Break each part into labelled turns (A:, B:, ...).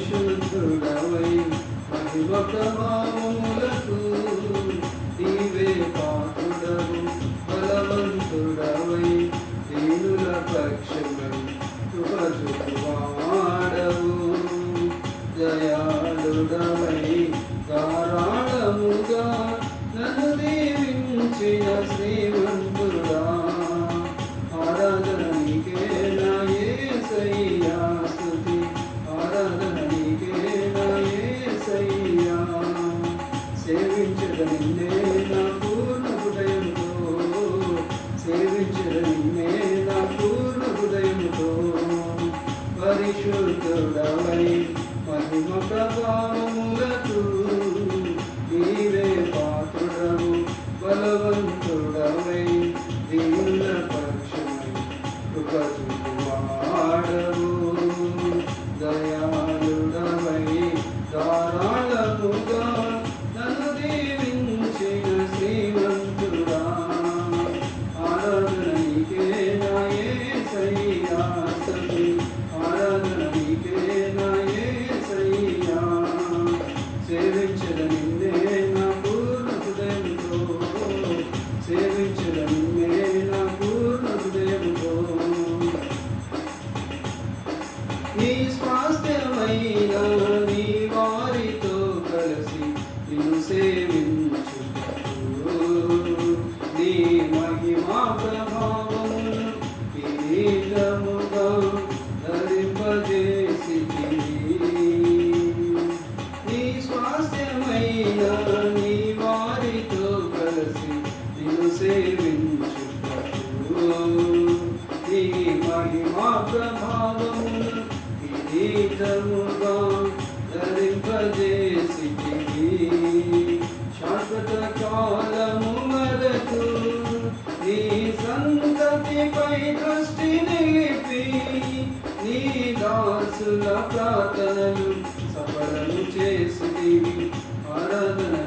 A: పరిశుద్ధుడవై మహిమత భావములకు నీవే పాత్రుడవు బలవంతుడవై దీనుల పక్ష చూస్తున్నామని మహిమ ప్రభావం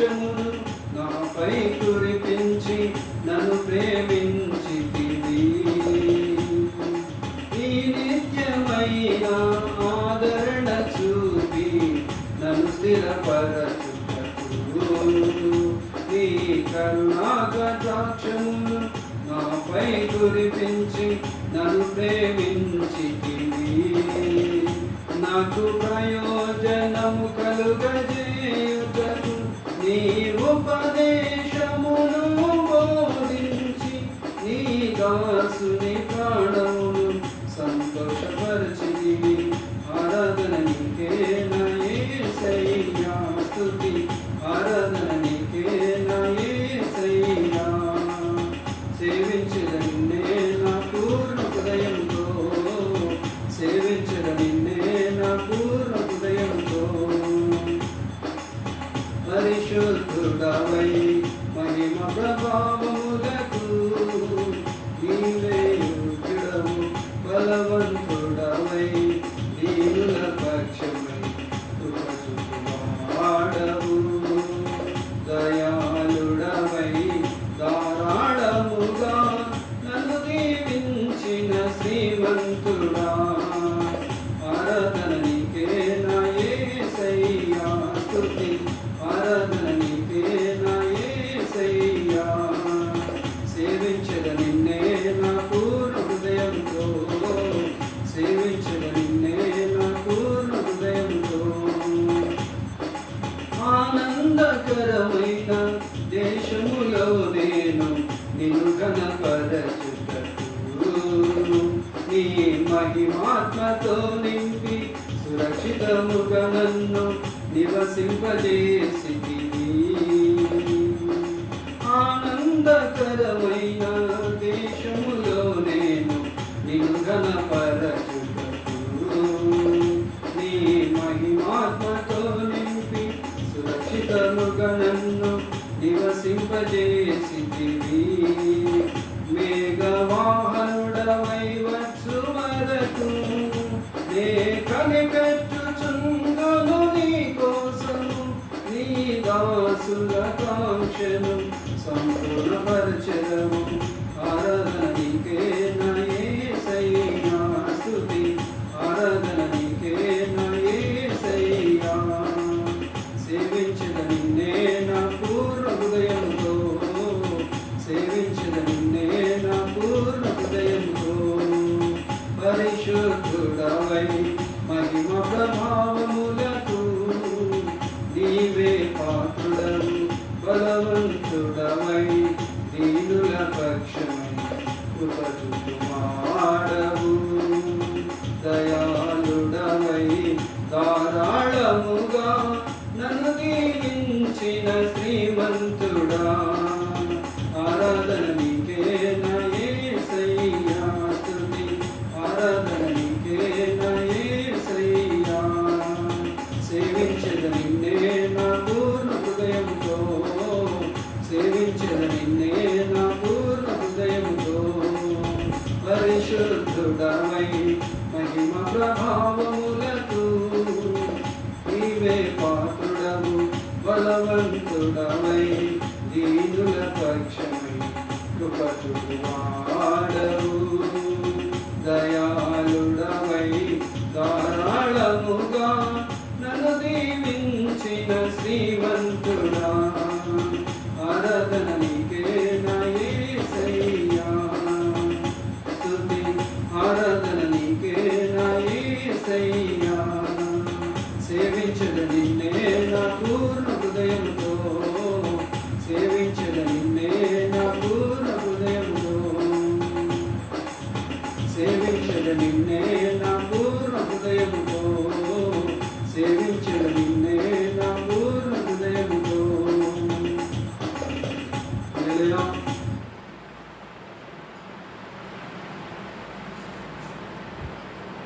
A: నిత్యమును నాపై కురిపించి నన్ను ప్రేమించి ఈ నిత్యమైన ఆదరణ చూపి నన్ను స్థిరపరచుటకు నీ కరుణాగతాక్షమును నాపై కురిపించి నన్ను ప్రేమించి నాకు ప్రయోజనం దాసుని ప్రాణమును సంతోషపరచితివి. ఆరాధన నీకేనయ్యా స్థుతి ఆరాధన నీకేనయ్యా సేవించదన్నే నా పూర్ణ హృదయంతో. సేవించదన్నే నా పూర్ణ హృదయంతో. పరిశుద్ధుడవై మహిమ ప్రభావ ఆహ్లాదకరమైన దేశములో నేను నిన్ను కనపరచుటకు నీ మహిమాత్మతో నింపి సురక్షితముగా నన్ను నివసింపజేసి నన్ను నివసింపజేసి మేఘవాహనుడవై వచ్చు మరతు. నే కనిపెట్టుచుందును నీ కోసం నీ దాసుల కాంక్షను ఆరాధన పరిశుద్ధుడవై మహిమ ప్రభావముల